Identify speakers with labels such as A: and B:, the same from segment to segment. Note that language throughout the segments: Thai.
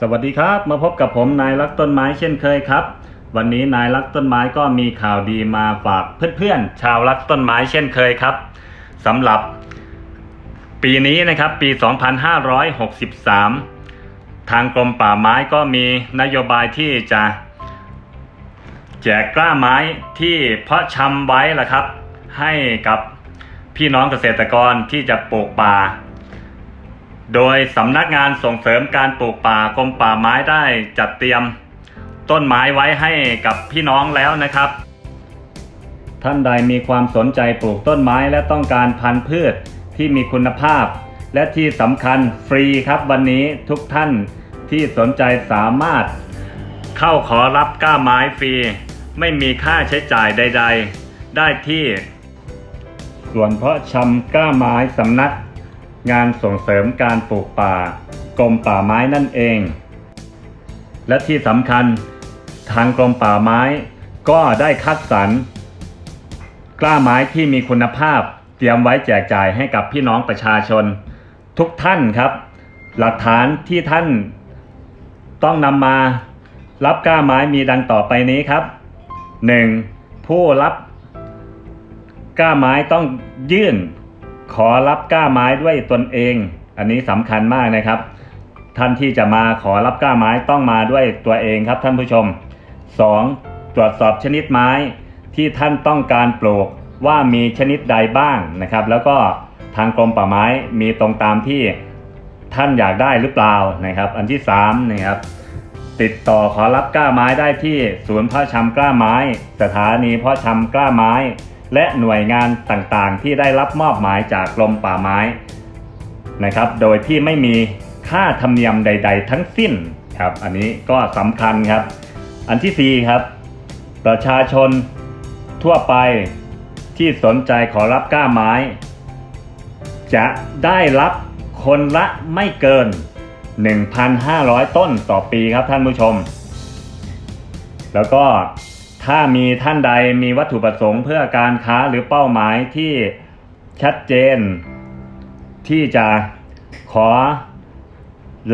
A: สวัสดีครับ มาพบกับผมนายรักต้นไม้เช่นเคยครับ วันนี้นายรักต้นไม้ก็มีข่าวดีมาฝากเพื่อนๆ ชาวรักต้นไม้เช่นเคยครับสำหรับ ปีนี้นะครับปี 2563 ทางกรมป่าไม้ก็มีนโยบายที่จะแจกกล้าไม้ที่เพาะชำไว้ละครับ ให้กับพี่น้องเกษตรกรที่จะปลูกป่า โดยสำนักงานส่งเสริมการปลูกป่ากรมป่าไม้ได้จัดเตรียมต้นไม้ไว้ให้กับพี่น้องแล้วนะครับ ท่านใดมีความสนใจปลูกต้นไม้และต้องการพันธุ์พืชที่มีคุณภาพ และที่สำคัญฟรีครับวันนี้ทุกท่านที่สนใจสามารถ เข้าขอรับก้าไม้ฟรี ไม่มีค่าใช้จ่ายใด ๆ ได้ที่ ส่วนเพาะชำก้าไม้สำนัก งานส่งเสริมการปลูกป่ากรมป่าไม้นั่นเอง และที่สำคัญทางกรมป่าไม้ก็ได้คัดสรรกล้าไม้ที่มีคุณภาพเตรียมไว้แจกจ่ายให้กับพี่น้องประชาชน ทุกท่านครับ หลักฐานที่ท่านต้องนำมารับกล้าไม้มีดังต่อไปนี้ครับ 1. ผู้รับกล้าไม้ต้องยื่น ขอรับกล้าไม้ด้วยตนเอง อันนี้สำคัญมากนะครับ ท่านที่จะมาขอรับกล้าไม้ต้องมาด้วยตัวเองครับท่านผู้ชม 2. ตรวจสอบชนิดไม้ที่ท่านต้องการปลูกว่ามีชนิดใดบ้างนะครับ แล้วก็ทางกรมป่าไม้มีตรงตามที่ท่านอยากได้หรือเปล่านะครับ อันที่3นะครับติดต่อขอรับกล้าไม้ได้ที่ศูนย์พาะชำกล้าไม้ สถานีพาะชำกล้าไม้ และหน่วยงานต่างๆ ที่ได้รับมอบหมายจากกรมป่าไม้นะครับ โดยที่ไม่มีค่าธรรมเนียมใด ๆ ทั้งสิ้นครับ อันนี้ก็สำคัญครับ อันที่4ครับ ประชาชนทั่วไปที่สนใจขอรับก้าไม้ จะได้รับคนละไม่เกิน 1,500 ต้นต่อปีครับท่านผู้ชม แล้วก็ ถ้ามีท่านใดมีวัตถุประสงค์เพื่อการค้าหรือเป้าหมายที่ชัดเจน ที่จะขอ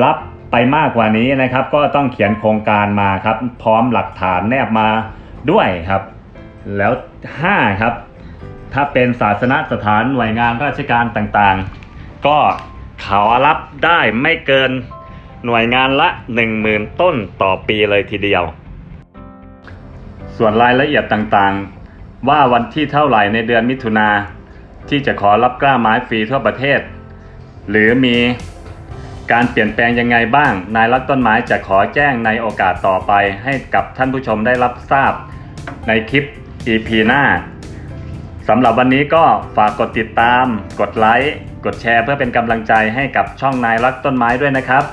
A: รับไปมากกว่านี้นะครับ ก็ต้องเขียนโครงการมาครับ พร้อมหลักฐานแนบมาด้วยครับ แล้ว5ครับ ถ้าเป็นศาสนสถานหน่วยงานราชการต่างๆ ก็ขอรับได้ไม่เกินหน่วยงานละ 10,000 ต้นต่อปีเลยทีเดียว ส่วนรายละเอียดต่างๆ ว่าวันที่เท่าไหร่ในเดือนมิถุนาที่จะขอรับกล้าไม้ฟรีทั่วประเทศ หรือมีการเปลี่ยนแปลงยังไงบ้าง นายรักต้นไม้จะขอแจ้งในโอกาสต่อไปให้กับท่านผู้ชมได้รับทราบในคลิป EP หน้าสำหรับวันนี้ก็ฝากกดติดตาม กดไลค์ กดแชร์เพื่อเป็นกำลังใจให้กับช่องนายรักต้นไม้ด้วยนะครับ